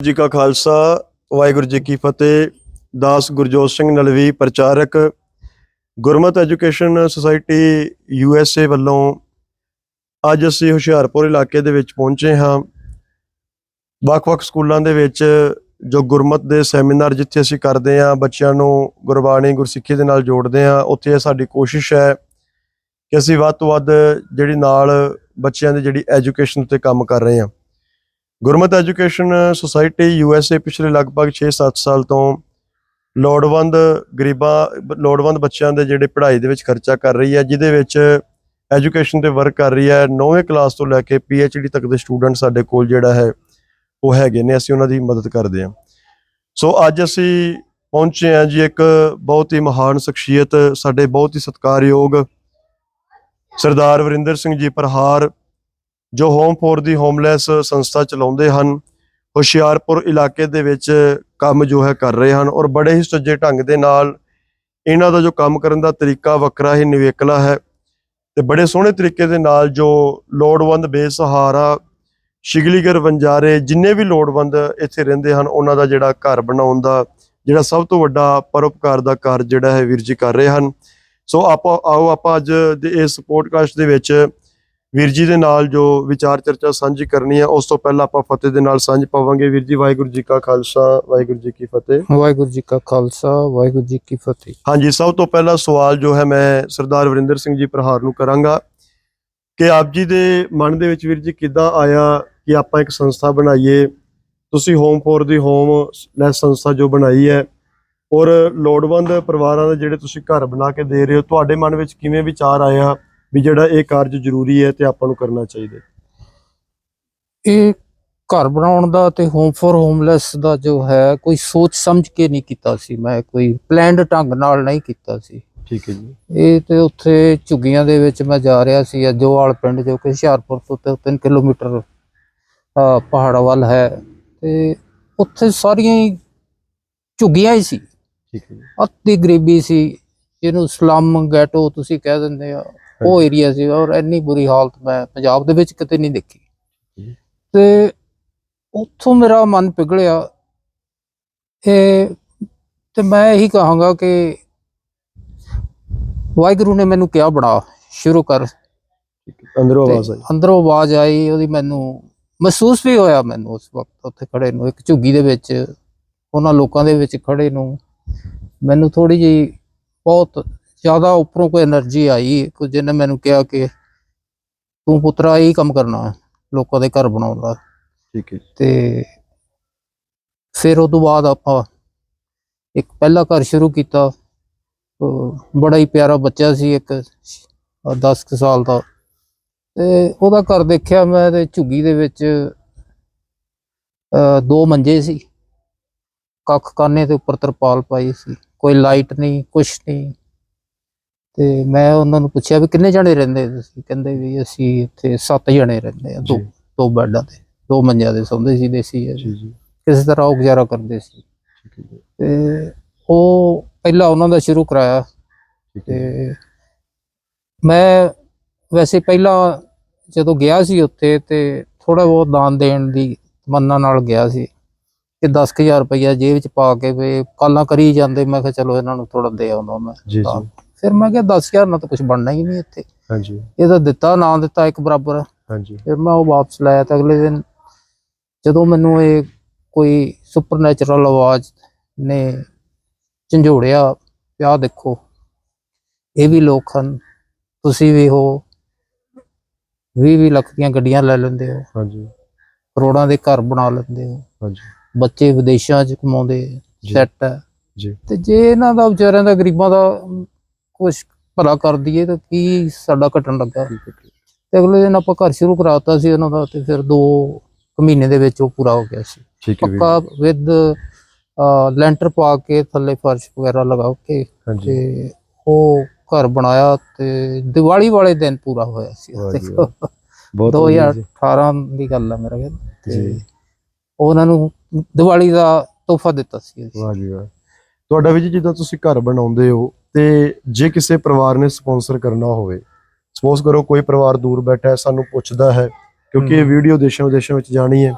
ਜੀ ਕਾ ਖਾਲਸਾ, ਵਾਹਿਗੁਰੂ ਜੀ ਕੀ ਫਤਿਹ। ਦਾਸ ਗੁਰਜੋਤ ਸਿੰਘ ਨਲਵੀ, ਪ੍ਰਚਾਰਕ, Gurmat education society U S A ਵੱਲੋਂ ਅੱਜ ਅਸੀਂ ਹੁਸ਼ਿਆਰਪੁਰ ਇਲਾਕੇ ਦੇ ਵਿੱਚ ਪਹੁੰਚੇ ਹਾਂ। ਵੱਖ-ਵੱਖ ਸਕੂਲਾਂ ਦੇ ਵਿੱਚ ਜੋ ਗੁਰਮਤ ਦੇ ਸੈਮੀਨਾਰ ਜਿੱਥੇ ਅਸੀਂ ਕਰਦੇ ਹਾਂ, ਬੱਚਿਆਂ ਨੂੰ ਗੁਰਬਾਣੀ ਗੁਰਸਿੱਖੀ ਦੇ ਨਾਲ ਜੋੜਦੇ ਹਾਂ, ਉੱਥੇ ਇਹ ਸਾਡੀ ਕੋਸ਼ਿਸ਼ ਹੈ ਕਿ ਅਸੀਂ ਵੱਧ ਤੋਂ ਵੱਧ ਜਿਹੜੀ ਨਾਲ ਬੱਚਿਆਂ ਦੀ ਜਿਹੜੀ ਐਜੂਕੇਸ਼ਨ ਉੱਤੇ ਕੰਮ ਕਰ ਰਹੇ ਹਾਂ। Gurmat education society U S A ਪਿਛਲੇ ਲਗਭਗ 6-7 ਸਾਲ ਤੋਂ ਲੋੜਵੰਦ ਗਰੀਬਾਂ, ਲੋੜਵੰਦ ਬੱਚਿਆਂ ਦੇ ਜਿਹੜੇ ਪੜ੍ਹਾਈ ਦੇ ਵਿੱਚ ਖਰਚਾ ਕਰ ਰਹੀ ਹੈ, ਜਿਹਦੇ ਵਿੱਚ ਐਜੂਕੇਸ਼ਨ ਤੇ ਵਰਕ ਕਰ ਰਹੀ ਹੈ। 9ਵੀਂ ਕਲਾਸ ਤੋਂ ਲੈ ਕੇ ਪੀ ਐਚ ਡੀ ਤੱਕ ਦੇ ਸਟੂਡੈਂਟ ਸਾਡੇ ਕੋਲ ਜਿਹੜਾ ਹੈ, ਉਹ ਹੈਗੇ ਨੇ। ਅਸੀਂ ਉਹਨਾਂ ਦੀ ਮਦਦ ਕਰਦੇ ਹਾਂ। ਸੋ ਅੱਜ ਅਸੀਂ ਪਹੁੰਚੇ ਹਾਂ ਜੀ ਇੱਕ ਬਹੁਤ ਹੀ ਮਹਾਨ ਸ਼ਖਸੀਅਤ, ਸਾਡੇ ਬਹੁਤ ਹੀ ਸਤਿਕਾਰਯੋਗ ਸਰਦਾਰ ਵਰਿੰਦਰ ਸਿੰਘ ਜੀ ਪ੍ਰਹਾਰ ਜੋ ਹੋਮ ਫੋਰ ਦੀ ਹੋਮਲੈਸ ਸੰਸਥਾ ਚਲਾਉਂਦੇ ਹਨ, ਹੁਸ਼ਿਆਰਪੁਰ ਇਲਾਕੇ ਦੇ ਵਿੱਚ ਕੰਮ ਜੋ ਹੈ ਕਰ ਰਹੇ ਹਨ ਔਰ ਬੜੇ ਹੀ ਸੁੱਜੇ ਢੰਗ ਦੇ ਨਾਲ ਇਹਨਾਂ ਦਾ ਜੋ ਕੰਮ ਕਰਨ ਦਾ ਤਰੀਕਾ ਵੱਖਰਾ ਹੀ ਨਿਵੇਕਲਾ ਹੈ ਤੇ ਬੜੇ ਸੋਹਣੇ ਤਰੀਕੇ ਦੇ ਨਾਲ ਜੋ ਲੋੜਵੰਦ ਬੇਸਹਾਰਾ ਸ਼ਿਗਲੀਗਰ ਵੰਜਾਰੇ ਜਿੰਨੇ ਵੀ ਲੋੜਵੰਦ ਇੱਥੇ ਰਹਿੰਦੇ ਹਨ, ਉਹਨਾਂ ਦਾ ਜਿਹੜਾ ਘਰ ਬਣਾਉਣ ਦਾ ਜਿਹੜਾ ਸਭ ਤੋਂ ਵੱਡਾ ਪਰਉਪਕਾਰ ਦਾ ਕਾਰਜ ਜਿਹੜਾ ਹੈ ਵੀਰ ਜੀ ਕਰ ਰਹੇ ਹਨ। ਸੋ ਆਪਾਂ ਆਓ ਆਪਾਂ ਅੱਜ ਦੇ ਇਸ ਪੋਡਕਾਸਟ ਦੇ ਵਿੱਚ ਵੀਰ ਜੀ ਦੇ ਨਾਲ ਜੋ ਵਿਚਾਰ ਚਰਚਾ ਸਾਂਝੀ ਕਰਨੀ ਹੈ ਉਸ ਤੋਂ ਪਹਿਲਾਂ ਆਪਾਂ ਫਤਿਹ ਦੇ ਨਾਲ ਸਾਂਝ ਪਾਵਾਂਗੇ। ਵੀਰ ਜੀ ਵਾਹਿਗੁਰੂ ਜੀ ਕਾ ਖਾਲਸਾ ਵਾਹਿਗੁਰੂ ਜੀ ਕੀ ਫਤਿਹ। ਵਾਹਿਗੁਰੂ ਜੀ ਕਾ ਖਾਲਸਾ ਵਾਹਿਗੁਰੂ ਜੀ ਕੀ ਫਤਿਹ। ਹਾਂਜੀ ਸਭ ਤੋਂ ਪਹਿਲਾ ਸਵਾਲ ਜੋ ਹੈ ਮੈਂ ਸਰਦਾਰ ਵਰਿੰਦਰ ਸਿੰਘ ਜੀ ਪ੍ਰਹਾਰ ਨੂੰ ਕਰਾਂਗਾ ਕਿ ਆਪ ਜੀ ਦੇ ਮਨ ਦੇ ਵਿੱਚ ਵੀਰ ਜੀ ਕਿੱਦਾਂ ਆਇਆ ਕਿ ਆਪਾਂ ਇੱਕ ਸੰਸਥਾ ਬਣਾਈਏ? ਤੁਸੀਂ home for the homeless ਸੰਸਥਾ ਜੋ ਬਣਾਈ ਹੈ ਔਰ ਲੋੜਵੰਦ ਪਰਿਵਾਰਾਂ ਦੇ ਜਿਹੜੇ ਤੁਸੀਂ ਘਰ ਬਣਾ ਕੇ ਦੇ ਰਹੇ ਹੋ ਤੁਹਾਡੇ ਮਨ ਵਿੱਚ ਕਿਵੇਂ ਵਿਚਾਰ ਆਇਆ? ਵੀ ਜਿਹੜਾ ਇਹ ਕਾਰਜ ਜ਼ਰੂਰੀ ਹੈ ਤੇ ਆਪਾਂ ਨੂੰ ਕਰਨਾ ਚਾਹੀਦਾ? ਇਹ ਘਰ ਬਣਾਉਣ ਦਾ ਤੇ ਹੋਮ ਫॉर ਹੋਮਲੈਸ ਦਾ ਜੋ ਹੈ ਕੋਈ ਸੋਚ ਸਮਝ ਕੇ ਨਹੀਂ ਕੀਤਾ ਸੀ ਮੈਂ ਕੋਈ ਪਲਾਨਡ ਢੰਗ ਨਾਲ ਨਹੀਂ ਕੀਤਾ ਸੀ। ਠੀਕ ਹੈ ਜੀ। ਇਹ ਤੇ ਉੱਥੇ ਝੁੱਗੀਆਂ ਦੇ ਵਿੱਚ ਮੈਂ ਜਾ ਰਿਹਾ ਸੀ ਅਜੋਵਾਲ ਪਿੰਡ ਜੋ ਕਿ ਹੁਸ਼ਿਆਰਪੁਰ ਤੋਂ 3 ਕਿਲੋਮੀਟਰ ਪਹਾੜਾਂ ਵੱਲ ਹੈ। ਤੇ ਉੱਥੇ ਸਾਰੀਆਂ ਹੀ ਝੁੱਗੀਆਂ ਹੀ ਸੀ। ਠੀਕ ਹੈ ਅਤੀ ਗਰੀਬੀ ਸੀ ਜਿਹਨੂੰ ਸਲਮ ਗੈਟੋ ਤੁਸੀਂ ਕਹਿ ਦਿੰਦੇ ਆ। ਉਹ ਏਰੀਆ ਸੀ ਔਰ ਇੰਨੀ ਬੁਰੀ ਹਾਲਤ ਮੈਂ ਪੰਜਾਬ ਦੇ ਵਿੱਚ ਕਿਤੇ ਨਹੀਂ ਦੇਖੀ। ਤੇ ਉੱਥੋਂ ਮੇਰਾ ਮਨ ਪਿਘਲਿਆ। ਇਹ ਤੇ ਮੈਂ ਇਹੀ ਕਹਾਂਗਾ ਕਿ ਵਾਹਿਗੁਰੂ ਨੇ ਮੈਨੂੰ ਕਿਹਾ ਬਣਾ ਸ਼ੁਰੂ ਕਰ। ਅੰਦਰੋਂ ਆਵਾਜ਼ ਆਈ। ਅੰਦਰੋਂ ਆਵਾਜ਼ ਆਈ ਉਹਦੀ ਮੈਨੂੰ ਮਹਿਸੂਸ ਵੀ ਹੋਇਆ ਮੈਨੂੰ ਉਸ ਵਕਤ ਉੱਥੇ ਖੜੇ ਨੂੰ ਇੱਕ ਝੁੱਗੀ ਦੇ ਵਿੱਚ ਉਹਨਾਂ ਲੋਕਾਂ ਦੇ ਵਿੱਚ ਖੜੇ ਨੂੰ। ਮੈਨੂੰ ਥੋੜੀ ਜਿਹੀ ਬਹੁਤ ਜ਼ਿਆਦਾ ਉੱਪਰੋਂ ਕੋਈ એનર્ਜੀ ਆਈ ਕੁਝ ਜਿਹਨੇ ਮੈਨੂੰ ਕਿਹਾ ਕਿ ਤੂੰ ਪੁੱਤਰਾ ਇਹ ਕੰਮ ਕਰਨਾ ਹੈ ਲੋਕਾਂ ਦੇ ਘਰ ਬਣਾਉਣ ਦਾ। ਠੀਕ ਹੈ। ਤੇ ਫਿਰ ਉਹ ਤੋਂ ਬਾਅਦ ਆਪਾਂ ਇੱਕ ਪਹਿਲਾ ਘਰ ਸ਼ੁਰੂ ਕੀਤਾ। ਬੜਾ ਹੀ ਪਿਆਰਾ ਬੱਚਾ ਸੀ ਇੱਕ 10 ਸਾਲ ਦਾ। ਤੇ ਉਹਦਾ ਘਰ ਦੇਖਿਆ ਮੈਂ ਤੇ ਝੁੱਗੀ ਦੇ ਵਿੱਚ ਦੋ ਮੰਜੇ ਸੀ। ਕੱਖ ਕਾਨੇ ਦੇ ਉੱਪਰ ਤਰਪਾਲ ਪਾਈ ਸੀ। ਕੋਈ ਲਾਈਟ ਨਹੀਂ ਕੁਛ ਨਹੀਂ। ਤੇ ਮੈਂ ਉਹਨਾਂ ਨੂੰ ਪੁੱਛਿਆ ਵੀ ਕਿੰਨੇ ਜਣੇ ਰਹਿੰਦੇ ਤੁਸੀਂ? ਕਹਿੰਦੇ ਵੀ ਅਸੀਂ ਇੱਥੇ 7 ਜਣੇ ਰਹਿੰਦੇ ਆ ਦੋ। ਦੋ ਬੈੱਡਾਂ ਤੇ ਦੋ ਮੰਜਿਆਂ ਦੇ ਸੌਂਦੇ ਸੀ ਦੇਸੀ ਜੀ। ਜੀ। ਕਿਸੇ ਤਰ੍ਹਾਂ ਉਹ ਗੁਜ਼ਾਰਾ ਕਰਦੇ ਸੀ। ਤੇ ਉਹ ਪਹਿਲਾਂ ਉਹਨਾਂ ਦਾ ਸ਼ੁਰੂ ਕਰਾਇਆ। ਤੇ ਮੈਂ ਵੈਸੇ ਪਹਿਲਾਂ ਜਦੋਂ ਗਿਆ ਸੀ ਉੱਥੇ ਤੇ ਥੋੜਾ ਬਹੁਤ ਦਾਨ ਦੇਣ ਦੀ ਤਮੰਨਾ ਨਾਲ ਗਿਆ ਸੀ। ਕਿ 10000 ਰੁਪਇਆ ਜੇਬ ਚ ਪਾ ਕੇ ਵੀ ਕਾਲਾਂ ਕਰੀ ਜਾਂਦੇ ਮੈਂ ਕਿਹਾ ਚਲੋ ਇਹਨਾਂ ਨੂੰ ਥੋੜਾ ਦੇ ਆਉਂਦਾ ਮੈਂ ਜੀ ਤਾਂ- ਜੀ ਫਿਰ ਮੈਂ ਕਿਹਾ 10000 ਨਾਲ ਤਾਂ ਕੁਝ ਬਣਨਾ ਹੀ ਨਹੀਂ ਇੱਥੇ। ਹਾਂਜੀ। ਇਹਦਾ ਦਿੱਤਾ ਨਾ ਦਿੱਤਾ ਇੱਕ ਬਰਾਬਰ। ਹਾਂਜੀ। ਫਿਰ ਮੈਂ ਉਹ ਵਾਪਸ ਲਾਇਆ ਤਾਂ ਅਗਲੇ ਦਿਨ ਜਦੋਂ ਮੈਨੂੰ ਇਹ ਕੋਈ ਸੁਪਰਨੈਚੁਰਲ ਆਵਾਜ਼ ਨੇ ਝੰਜੋੜਿਆ ਆਹ ਦੇਖੋ ਇਹ ਵੀ ਲੋਕ ਹਨ ਤੁਸੀਂ ਵੀ ਹੋ 20 ਲੱਖ ਦੀਆਂ ਗੱਡੀਆਂ ਲੈ ਲੈਂਦੇ ਹੋ। ਹਾਂਜੀ। ਕਰੋੜਾਂ ਦੇ ਘਰ ਬਣਾ ਲੈਂਦੇ ਹੋ। ਹਾਂਜੀ। ਬੱਚੇ ਵਿਦੇਸ਼ਾਂ 'ਚ ਕਮਾਉਂਦੇ। ਸੈੱਟ ਜੀ। ਤੇ ਜੇ ਇਹਨਾਂ ਦਾ ਵਿਚਾਰਿਆਂ ਦਾ ਗਰੀਬਾਂ ਦਾ ਕੁਝ ਭਲਾ ਕਰ ਦਈਏ ਤਾਂ ਕੀ ਸਾਡਾ ਘਟਣ ਲੱਗਾ। ਤੇ ਅਗਲੇ ਦਿਨ ਆਪਾਂ ਘਰ ਸ਼ੁਰੂ ਕਰਾਤਾ ਸੀ ਉਹਨਾਂ ਦਾ ਤੇ ਫਿਰ 2 ਮਹੀਨੇ ਦੇ ਵਿੱਚ ਉਹ ਪੂਰਾ ਹੋ ਗਿਆ ਸੀ। ਪੱਕਾ ਵਿਦ ਲੈਂਟਰ ਪਾ ਕੇ ਥੱਲੇ ਫਰਸ਼ ਵਗੈਰਾ ਲਗਾ ਕੇ ਤੇ ਉਹ ਘਰ ਬਣਾਇਆ ਤੇ ਦੀਵਾਲੀ ਵਾਲੇ ਦਿਨ ਪੂਰਾ ਹੋਇਆ ਸੀ। ਵਾਹ ਜੀ ਦੇਖੋ ਵਾਹ। ਬਹੁਤ ਵਧੀਆ ਜੀ। 2018 ਦੀ ਗੱਲ ਆ ਮੇਰਾ ਖਿਆਲ ਤੇ ਜੀ। ਉਹਨਾਂ ਨੂੰ ਦੀਵਾਲੀ ਦਾ ਤੋਹਫਾ ਦਿੱਤਾ ਸੀ। ਵਾਹ ਜੀ ਵਾਹ। ਤੁਹਾਡਾ ਵੀ ਜਿੱਦਾਂ ਤੁਸੀਂ ਘਰ ਬਣਾਉਂਦੇ ਹੋ ਤੇ ਜੇ ਕਿਸੇ ਪਰਿਵਾਰ ਨੇ ਸਪਾਂਸਰ ਕਰਨਾ ਹੋਵੇ ਸਪੋਜ਼ ਕਰੋ ਕੋਈ ਪਰਿਵਾਰ ਦੂਰ ਬੈਠਾ ਹੈ ਸਾਨੂੰ ਪੁੱਛਦਾ ਹੈ ਕਿਉਂਕਿ ਇਹ। ਵੀਡੀਓ ਦੇਸ਼ਾਂ ਵਿਦੇਸ਼ਾਂ ਵਿੱਚ ਜਾਣੀ ਹੈ।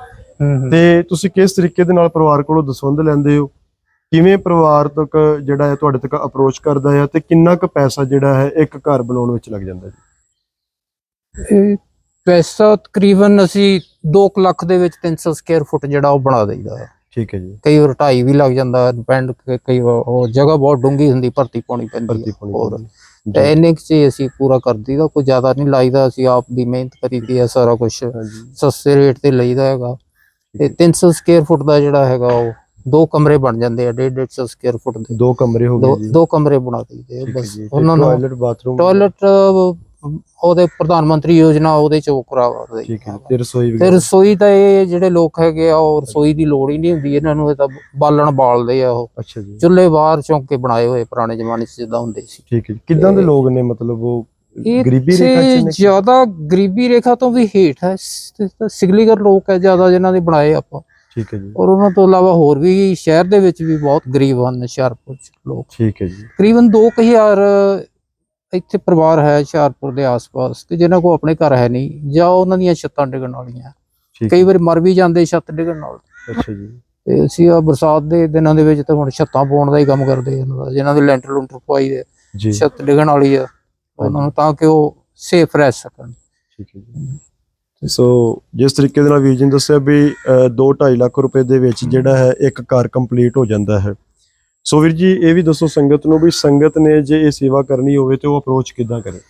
ਤੇ ਤੁਸੀਂ ਕਿਸ ਤਰੀਕੇ ਦੇ ਨਾਲ ਪਰਿਵਾਰ ਕੋਲੋਂ ਦਸਵੰਧ ਲੈਂਦੇ ਹੋ ਕਿਵੇਂ ਪਰਿਵਾਰ ਤੱਕ ਜਿਹੜਾ ਹੈ ਤੁਹਾਡੇ ਤੱਕ ਅਪਰੋਚ ਕਰਦਾ ਹੈ ਤੇ ਕਿੰਨਾ ਕੁ ਪੈਸਾ ਜਿਹੜਾ ਹੈ ਇੱਕ ਘਰ ਬਣਾਉਣ ਵਿੱਚ ਲੱਗ ਜਾਂਦਾ ਜੀ ਇਹ ਪੈਸਾ ਤਕਰੀਬਨ ਅਸੀਂ 2 ਲੱਖ ਦੇ ਵਿੱਚ 300 ਸਕੁਅਰ ਫੁੱਟ ਜਿਹੜਾ ਉਹ ਬਣਾ ਦਈਦਾ ਹੈ ਠੀਕ ਹੈ ਜੀ। ਕਈ ਵਾਰ ਢਾਈ ਵੀ ਲੱਗ ਜਾਂਦਾ ਡਿਪੈਂਡ ਕਈ ਵਾਰ ਉਹ ਜਗ੍ਹਾ ਬਹੁਤ ਡੂੰਗੀ ਹੁੰਦੀ ਭਰਤੀ ਪਾਉਣੀ ਪੈਂਦੀ ਹੋਰ ਤੇ ਇੰਨੇ ਕੁ 'ਚ ਹੀ ਅਸੀਂ ਪੂਰਾ ਕਰ ਦਈਦਾ ਕੋਈ ਜ਼ਿਆਦਾ ਨਹੀਂ ਲਾਈਦਾ ਅਸੀਂ ਆਪ ਦੀ ਮਿਹਨਤ ਕਰੀਦੀ ਹੈ ਸਾਰਾ ਕੁਝ ਸਸਤੇ ਰੇਟ ਤੇ ਲਈਦਾ ਹੈਗਾ। ਤੇ 300 ਸਕੁਅਰ ਫੁੱਟ ਦਾ ਜਿਹੜਾ ਹੈਗਾ ਉਹ ਦੋ ਕਮਰੇ ਬਣ ਜਾਂਦੇ ਆ 150 ਸਕੁਅਰ ਫੁੱਟ ਦੇ। ਦੋ ਕਮਰੇ ਹੋ ਦੋ ਗਏ ਜੀ। ਦੋ ਕਮਰੇ ਬਣਾ ਦਈਦੇ ਬਸ। ਉਹਨਾਂ ਨੂੰ ਟਾਇਲਟ ਬਾਥਰੂਮ ਟਾਇਲਟ ਉਹਦੇ ਪ੍ਰਧਾਨ ਮੰਤਰੀ ਯੋਜਨਾ ਉਹਦੇ ਚ ਕਰਾਵਾ ਠੀਕ ਹੈ ਤੇ ਰਸੋਈ ਤੇ ਵਗੈਰਾ ਰਸੋਈ ਤਾਂ ਇਹ ਜਿਹੜੇ ਲੋਕ ਹੈਗੇ ਆ ਉਹ ਰਸੋਈ ਦੀ ਲੋੜ ਹੀ ਨਹੀਂ ਹੁੰਦੀ ਇਹਨਾਂ ਨੂੰ ਇਹ ਤਾਂ ਬਾਲਣ ਬਾਲਦੇ ਆ ਉਹ। ਅੱਛਾ ਜੀ। ਚੁੱਲ੍ਹੇ ਬਾਹਰ ਚੌਂਕੇ ਬਣਾਏ ਹੋਏ ਪੁਰਾਣੇ ਜ਼ਮਾਨੇ 'ਚ ਜਿੱਦਾਂ ਹੁੰਦੇ ਸੀ। ਠੀਕ ਹੈ ਜੀ। ਕਿੱਦਾਂ ਦੇ ਲੋਕ ਨੇ ਮਤਲਬ ਉਹ? ਗਰੀਬੀ ਰੇਖਾ ਚ ਨੇ ਜ਼ਿਆਦਾ ਗਰੀਬੀ ਰੇਖਾ ਤੋਂ ਵੀ ਹੇਠ ਹੈ ਸਿਗਲੀਗਰ ਲੋਕ ਹੈ ਜ਼ਿਆਦਾ ਜਿਨ੍ਹਾਂ ਦੇ ਬਣਾਏ ਆਪਾਂ। ਠੀਕ ਹੈ ਜੀ। ਔਰ ਉਹਨਾਂ ਤੋਂ ਇਲਾਵਾ ਹੋਰ ਵੀ ਸ਼ਹਿਰ ਦੇ ਵਿੱਚ ਵੀ ਬਹੁਤ ਗਰੀਬ ਹਨ ਹੁਸ਼ਿਆਰਪੁਰ ਚ ਲੋਕ। ਠੀਕ ਹੈ ਜੀ। ਤਕਰੀਬਨ 2000 ਇੱਥੇ ਪਰਿਵਾਰ ਹੈ ਹੁਸ਼ਿਆਰਪੁਰ ਦੇ ਆਸ-ਪਾਸ ਕਿ ਜਿਨ੍ਹਾਂ ਕੋ ਆਪਣੇ ਘਰ ਹੈ ਨਹੀਂ ਜਾਂ ਉਹਨਾਂ ਦੀਆਂ ਛੱਤਾਂ ਡਿੱਗਣ ਵਾਲੀਆਂ। ਕਈ ਵਾਰ ਮਰ ਵੀ ਜਾਂਦੇ ਛੱਤ ਡਿੱਗਣ ਨਾਲ। ਅੱਛਾ ਜੀ। ਤੇ ਅਸੀਂ ਆ ਬਰਸਾਤ ਦੇ ਦਿਨਾਂ ਦੇ ਵਿੱਚ ਤਾਂ ਹੁਣ ਛੱਤਾਂ ਪਾਉਣ ਦਾ ਹੀ ਕੰਮ ਕਰਦੇ ਆ ਜਿਨ੍ਹਾਂ ਦੇ ਲੈਂਟਰ ਲੁੰਟਰ ਪਵਾਈ ਦੇ ਛੱਤ ਡਿੱਗਣ ਵਾਲੀ ਆ ਉਹਨਾਂ ਨੂੰ ਤਾਂ ਕਿ ਉਹ ਸੇਫ ਰਹਿ ਸਕਣ। ਠੀਕ ਹੈ ਜੀ। ਸੋ ਜਿਸ ਤਰੀਕੇ ਦੇ ਨਾਲ ਵੀਰ ਜੀ ਨੇ ਦੱਸਿਆ ਵੀ 2.5 ਲੱਖ ਰੁਪਏ ਦੇ ਵਿੱਚ ਜਿਹੜਾ ਹੈ ਇੱਕ ਘਰ ਕੰਪਲੀਟ ਹੋ ਜਾਂਦਾ ਹੈ। ਸੋ ਵੀਰ ਜੀ ਇਹ ਵੀ ਦੱਸੋ ਸੰਗਤ ਨੂੰ ਵੀ ਸੰਗਤ ਨੇ ਜੇ ਇਹ ਸੇਵਾ ਕਰਨੀ ਹੋਵੇ ਤੇ ਉਹ ਅਪਰੋਚ ਕਿੱਦਾਂ ਕਰੇ?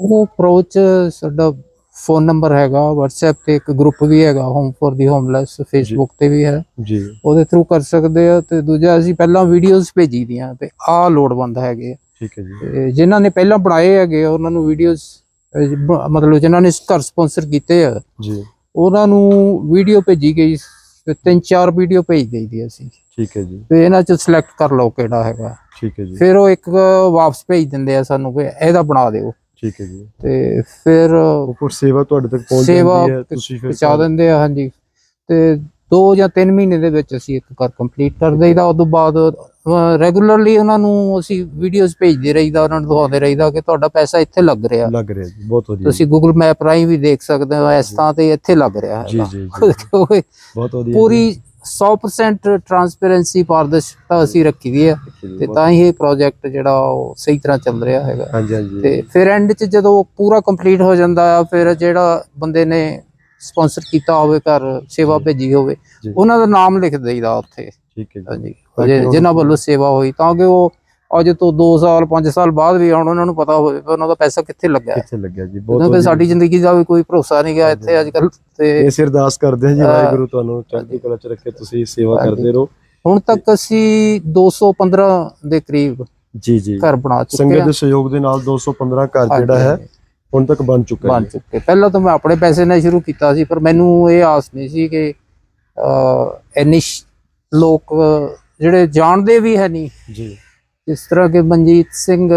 ਉਹ ਅਪਰੋਚ ਸਾਡਾ ਫੋਨ ਨੰਬਰ ਹੈਗਾ WhatsApp ਤੇ ਇੱਕ ਗਰੁੱਪ ਵੀ ਹੈਗਾ home for the homeless Facebook ਤੇ ਵੀ ਹੈ। ਜੀ। ਉਹਦੇ ਥਰੂ ਕਰ ਸਕਦੇ ਆ ਤੇ ਦੂਜਾ ਅਸੀਂ ਪਹਿਲਾਂ ਵੀਡੀਓਜ਼ ਭੇਜੀ ਦੀਆਂ ਤੇ ਆਹ ਲੋੜਵੰਦ ਹੈਗੇ ਆ। ਠੀਕ ਹੈ ਜੀ। ਤੇ ਜਿਨ੍ਹਾਂ ਨੇ ਪਹਿਲਾਂ ਬਣਾਏ ਹੈਗੇ ਆ, ਉਹਨਾਂ ਨੂੰ ਵੀਡੀਓਜ਼ ਮਤਲਬ ਜਿਨ੍ਹਾਂ ਨੇ ਘਰ ਸਪਾਂਸਰ ਕੀਤੇ ਆ ਜੀ। ਉਹਨਾਂ ਨੂੰ ਵੀਡੀਓ ਭੇਜੀ ਗਈ ਤੇ ਤਿੰਨ ਚਾਰ ਵੀਡੀਓ ਭੇਜ ਦੇਈਦੀ ਅਸੀਂ। ਠੀਕ ਹੈ ਜੀ। ਤੇ ਇਹਨਾਂ ਚ ਸਿਲੈਕਟ ਕਰ ਲਓ ਕਿਹੜਾ ਹੈਗਾ। ਠੀਕ ਹੈ ਜੀ। ਫਿਰ ਉਹ ਇੱਕ ਵਾਪਸ ਭੇਜ ਦਿੰਦੇ ਆ ਸਾਨੂੰ ਵੀ ਇਹਦਾ ਬਣਾ ਦਿਓ। ਠੀਕ ਹੈ ਜੀ। ਤੇ ਫਿਰ ਉਹ ਫਿਰ ਸੇਵਾ ਤੁਹਾਡੇ ਤੱਕ ਪਹੁੰਚ ਜਾਂਦੀ ਹੈ ਤੁਸੀਂ ਫਿਰ ਪਹੁੰਚਾ ਦਿੰਦੇ ਆ ਹਾਂਜੀ। ਤੇ 2 ਜਾਂ 3 ਮਹੀਨੇ ਦੇ ਵਿੱਚ ਅਸੀਂ ਇੱਕ ਘਰ ਕੰਪਲੀਟ ਕਰ ਦਈਦਾ ਉਸ ਤੋਂ ਬਾਅਦ ਰੈਗੂਲਰਲੀ ਉਹਨਾਂ ਨੂੰ ਅਸੀਂ ਵੀਡੀਓਜ਼ ਭੇਜਦੇ ਰਹੀਦਾ ਉਹਨਾਂ ਨੂੰ ਦਿਖਾਉਂਦੇ ਰਹੀਦਾ ਕਿ ਤੁਹਾਡਾ ਪੈਸਾ ਇੱਥੇ ਲੱਗ ਰਿਹਾ। ਲੱਗ ਰਿਹਾ ਜੀ ਬਹੁਤ ਵਧੀਆ। ਤੁਸੀਂ ਗੂਗਲ ਮੈਪ ਰਾਹੀਂ ਵੀ ਦੇਖ ਸਕਦੇ ਹੋ ਇਸ ਥਾਂ ਤੇ ਇੱਥੇ ਲੱਗ ਰਿਹਾ ਹੈ ਜੀ ਜੀ। ਬਹੁਤ ਵਧੀਆ ਪੂਰੀ 100% ਟਰਾਂਸਪੇਰੈਂਸੀ ਪਾਰਦਰਸ਼ਤਾ ਅਸੀਂ ਰੱਖੀ ਦੀ ਹੈ ਤੇ ਤਾਂ ਹੀ ਇਹ ਪ੍ਰੋਜੈਕਟ ਜਿਹੜਾ ਉਹ ਸਹੀ ਤਰ੍ਹਾਂ ਚੱਲ ਰਿਹਾ ਹੈਗਾ। ਹਾਂਜੀ ਹਾਂਜੀ। ਤੇ ਫਿਰ ਐਂਡ 'ਚ ਜਦੋਂ ਪੂਰਾ ਕੰਪਲੀਟ ਹੋ ਜਾਂਦਾ ਆ ਫਿਰ ਜਿਹੜਾ ਬੰਦੇ ਨੇ ਸਪਾਂਸਰ ਕੀਤਾ ਹੋਵੇ ਘਰ ਸੇਵਾ ਭੇਜੀ ਹੋਵੇ। ਉਹਨਾਂ ਦਾ ਨਾਮ ਲਿਖ ਦੇਈਦਾ ਉੱਥੇ। ਠੀਕ ਹੈ ਜੀ। ਹਾਂਜੀ। ਤਾਂ ਜੇ- ਕਿ ਉਹ- ਜਿਨ੍ਹਾਂ ਵੱਲੋਂ ਸੇਵਾ ਹੋਈ ਤਾਂ ਕਿ ਉਹ ਅੱਜ ਤੋਂ 2 ਸਾਲ 5 ਸਾਲ ਬਾਅਦ ਵੀ ਆਉਣ ਉਹਨਾਂ ਨੂੰ ਪਤਾ ਹੋਵੇ ਉਹਨਾਂ ਦਾ ਪੈਸਾ ਕਿੱਥੇ ਲੱਗਾ ਹੈ ਕਿੱਥੇ ਲੱਗਿਆ ਜੀ ਬਹੁਤ ਵਧੀਆ। ਸਾਡੀ ਜ਼ਿੰਦਗੀ ਦਾ ਵੀ ਕੋਈ ਭਰੋਸਾ ਨਹੀਂ ਗਿਆ ਇੱਥੇ ਅੱਜ ਕੱਲ ਤੇ ਇਸ ਅਰਦਾਸ ਕਰਦੇ ਹਾਂ ਜੀ ਵਾਹਿਗੁਰੂ ਤੁਹਾਨੂੰ ਚੜ੍ਹਦੀ ਕਲਾ ਚ ਰੱਖੇ ਤੁਸੀਂ ਸੇਵਾ। ਕਰਦੇ ਰਹੋ। ਹੁਣ ਤੱਕ ਅਸੀਂ 215 ਦੇ ਕਰੀਬ ਜੀ ਜੀ। ਘਰ ਬਣਾ ਚੁੱਕੇ ਸੰਗਤ ਦੇ ਸਹਿਯੋਗ ਦੇ ਨਾਲ 215 ਘਰ ਜਿਹੜਾ ਹੈ ਹੁਣ ਤੱਕ ਬਣ ਚੁੱਕਾ ਬਣ ਚੁੱਕੇ। ਪਹਿਲਾਂ ਤਾਂ ਮੈਂ ਆਪਣੇ ਪੈਸੇ ਨਾਲ ਸ਼ੁਰੂ ਕੀਤਾ ਸੀ ਪਰ ਮੈਨੂੰ ਇਹ ਆਸ ਨਹੀਂ ਸੀ ਕਿ ਅ ਇੰਨੀ ਲੋਕ ਜਿਹੜੇ ਜਾਣਦੇ ਵੀ ਹੈ ਨਹੀਂ। ਜੀ। ਜਿਸ ਤਰ੍ਹਾਂ ਕਿ Manjit Singh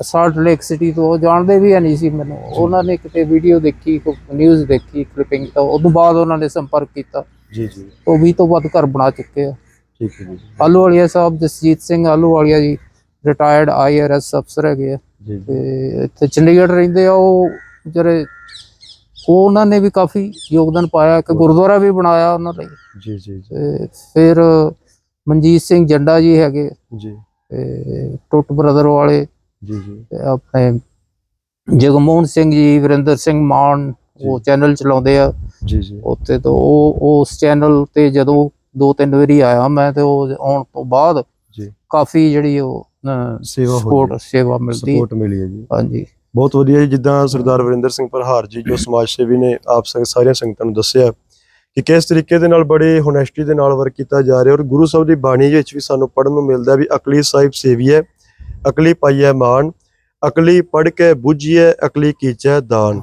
Salt Lake City ਤੋਂ ਉਹ ਜਾਣਦੇ ਵੀ ਨਹੀਂ ਸੀ ਮੈਨੂੰ। ਉਹਨਾਂ ਨੇ ਕਿਤੇ ਵੀਡੀਓ ਦੇਖੀ ਨਿਊਜ਼ ਦੇਖੀ ਕਲਿੱਪਿੰਗ ਤਾਂ ਉਦੋਂ ਬਾਅਦ ਉਹਨਾਂ ਨੇ ਸੰਪਰਕ ਕੀਤਾ। ਜੀ ਜੀ। ਉਹ 20 ਤੋਂ ਵੱਧ ਘਰ ਬਣਾ ਚੁੱਕੇ ਆ। ਠੀਕ ਹੈ ਜੀ। ਆਲੂਵਾਲੀਆ ਸਾਹਿਬ ਜਸਜੀਤ ਸਿੰਘ ਆਲੂਵਾਲੀਆ ਜੀ ਰਿਟਾਇਰਡ ਆਈਆਰਐਸ ਅਫਸਰ ਹੈਗੇ ਆ। ਤੇ ਇੱਥੇ ਚੰਡੀਗੜ੍ਹ ਰਹਿੰਦੇ ਆ ਉਹ ਜਿਹੜੇ ਉਹ ਉਹਨਾਂ ਨੇ ਵੀ ਕਾਫੀ ਯੋਗਦਾਨ ਪਾਇਆ ਇੱਕ ਗੁਰਦੁਆਰਾ ਵੀ ਬਣਾਇਆ ਉਹਨਾਂ ਲਈ ਜੀ ਜੀ ਜੀ। ਤੇ ਫਿਰ ਮਨਜੀਤ ਸਿੰਘ ਜੰਡਾ ਜੀ ਹੈਗੇ ਜੀ। ਤੇ ਟੁੱਟ ਬ੍ਰਦਰ ਵਾਲੇ ਜੀ ਜੀ। ਤੇ ਆਪਣੇ ਜਗਮੋਹਨ ਸਿੰਘ ਜੀ ਵਰਿੰਦਰ ਸਿੰਘ ਮਾਨ ਉਹ ਚੈਨਲ ਚਲਾਉਂਦੇ ਆ। ਜੀ ਜੀ। ਉੱਥੇ ਤੋਂ ਉਹ ਉਸ ਚੈਨਲ ਤੇ ਜਦੋਂ ਦੋ ਤਿੰਨ ਵਾਰੀ ਆਇਆ ਮੈਂ ਤੇ ਉਹ ਆਉਣ ਤੋਂ ਬਾਅਦ ਜੀ। ਕਾਫੀ ਜਿਹੜੀ ਉਹ ਸੇਵਾ ਸਪੋਰਟ ਸੇਵਾ ਮਿਲਦੀ ਹੈ। ਸਪੋਰਟ ਮਿਲੀ ਹੈ ਜੀ। ਹਾਂਜੀ। ਬਹੁਤ ਵਧੀਆ ਜੀ ਜਿੱਦਾਂ ਸਰਦਾਰ ਵਰਿੰਦਰ ਸਿੰਘ ਪ੍ਰਹਾਰ ਜੀ ਜੋ ਸਮਾਜ ਸੇਵੀ ਨੇ ਆਪ ਸਾਰੀਆਂ ਸੰਗਤਾਂ ਨੂੰ ਦੱਸਿਆ ਕਿ ਕਿਸ ਤਰੀਕੇ ਦੇ ਨਾਲ ਬੜੇ ਹੋਨੈਸਟੀ ਦੇ ਨਾਲ ਵਰਕ ਕੀਤਾ ਜਾ ਰਿਹਾ ਔਰ ਗੁਰੂ ਸਾਹਿਬ ਦੀ ਬਾਣੀ ਵਿੱਚ ਵੀ ਸਾਨੂੰ ਪੜਨ ਨੂੰ ਮਿਲਦਾ ਵੀ ਅਕਲੀ ਸਾਹਿਬ ਸੇਵੀਐ ਅਕਲੀ ਪਾਈਐ ਮਾਨ, ਅਕਲੀ ਪੜ ਕੇ ਬੁੱਝੀਐ ਅਕਲੀ ਕੀਚੈ ਦਾਨ।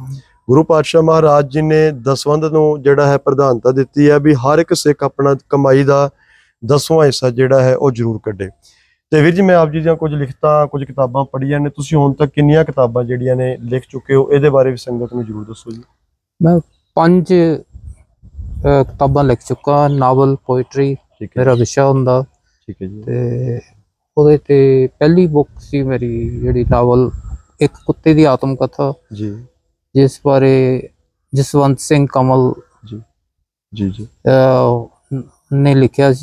ਗੁਰੂ ਪਾਤਸ਼ਾਹ ਮਹਾਰਾਜ ਜੀ ਨੇ ਦਸਵੰਧ ਨੂੰ ਜਿਹੜਾ ਹੈ ਪ੍ਰਧਾਨਤਾ ਦਿੱਤੀ ਹੈ ਵੀ ਹਰ ਇੱਕ ਸਿੱਖ ਆਪਣਾ ਕਮਾਈ ਦਾ ਦਸਵਾਂ ਹਿੱਸਾ ਜਿਹੜਾ ਹੈ ਉਹ ਜ਼ਰੂਰ ਕੱਢੇ। ਤੇ ਵੀਰ ਜੀ, ਮੈਂ ਆਪ ਜੀ ਦੀਆਂ ਕੁਝ ਲਿਖਤਾਂ, ਕੁਝ ਕਿਤਾਬਾਂ ਪੜ੍ਹੀਆਂ ਨੇ, ਤੁਸੀਂ ਹੁਣ ਤੱਕ ਕਿੰਨੀਆਂ ਕਿਤਾਬਾਂ ਜਿਹੜੀਆਂ ਨੇ ਲਿਖ ਚੁੱਕੇ ਹੋ, ਇਹਦੇ ਬਾਰੇ ਵੀ ਸੰਗਤ ਨੂੰ ਜ਼ਰੂਰ ਦੱਸੋ ਜੀ। ਮੈਂ ਪੰਜ ਅਹ, ਕਿਤਾਬਾਂ ਲਿਖ ਚੁੱਕਾ ਨਾਵਲ ਪੋਇਟਰੀ ਠੀਕ ਹੈ ਮੇਰਾ ਵਿਸ਼ਾ ਹੁੰਦਾ। ਠੀਕ ਹੈ ਜੀ। ਤੇ ਉਹਦੇ ਤੇ ਪਹਿਲੀ ਬੁੱਕ ਸੀ ਮੇਰੀ ਜਿਹੜੀ ਨਾਵਲ ਇੱਕ ਕੁੱਤੇ ਦੀ ਆਤਮ ਕਥਾ। ਜੀ। ਜਿਸ ਬਾਰੇ ਜਸਵੰਤ ਸਿੰਘ ਕਮਲ ਜੀ। ਜੀ ਜੀ। ਅਹ, ਨੇ ਲਿਖਿਆ ਸੀ।